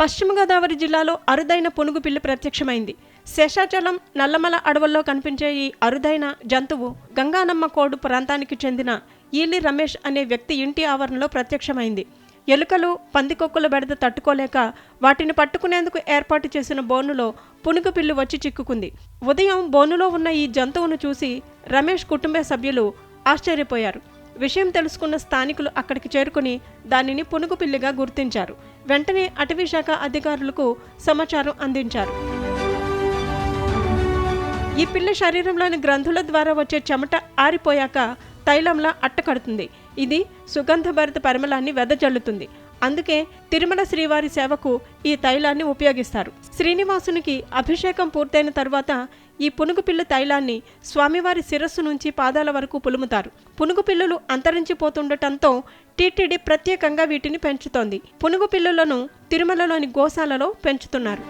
పశ్చిమ గోదావరి జిల్లాలో అరుదైన పునుగు పిల్లి ప్రత్యక్షమైంది. శేషాచలం నల్లమల అడవుల్లో కనిపించే ఈ అరుదైన జంతువు గంగానమ్మ కోడు ప్రాంతానికి చెందిన ఈలి రమేష్ అనే వ్యక్తి ఇంటి ఆవరణలో ప్రత్యక్షమైంది. ఎలుకలు పందికొక్కుల బెడద తట్టుకోలేక వాటిని పట్టుకునేందుకు ఏర్పాటు చేసిన బోనులో పునుగు పిల్లి వచ్చి చిక్కుకుంది. ఉదయం బోనులో ఉన్న ఈ జంతువును చూసి రమేష్ కుటుంబ సభ్యులు ఆశ్చర్యపోయారు. విషయం తెలుసుకున్న స్థానికులు అక్కడికి చేరుకుని దానిని పునుగు పిల్లిగా గుర్తించారు. వెంటనే అటవీ శాఖ అధికారులకు సమాచారం అందించారు. ఈ పిల్ల శరీరంలోని గ్రంథుల ద్వారా వచ్చే చెమట ఆరిపోయాక తైలంలా అట్టకడుతుంది. ఇది సుగంధభరిత పరిమళాన్ని వెదజల్లుతుంది. అందుకే తిరుమల శ్రీవారి సేవకు ఈ తైలాన్ని ఉపయోగిస్తారు. శ్రీనివాసునికి అభిషేకం పూర్తయిన తర్వాత ఈ పునుగు పిల్లు తైలాన్ని స్వామివారి శిరస్సు నుంచి పాదాల వరకు పులుముతారు. పునుగు పిల్లులు అంతరించిపోతుండటంతో టీటీడీ ప్రత్యేకంగా వీటిని పెంచుతోంది. పునుగు పిల్లులను తిరుమలలోని గోశాలలో పెంచుతున్నారు.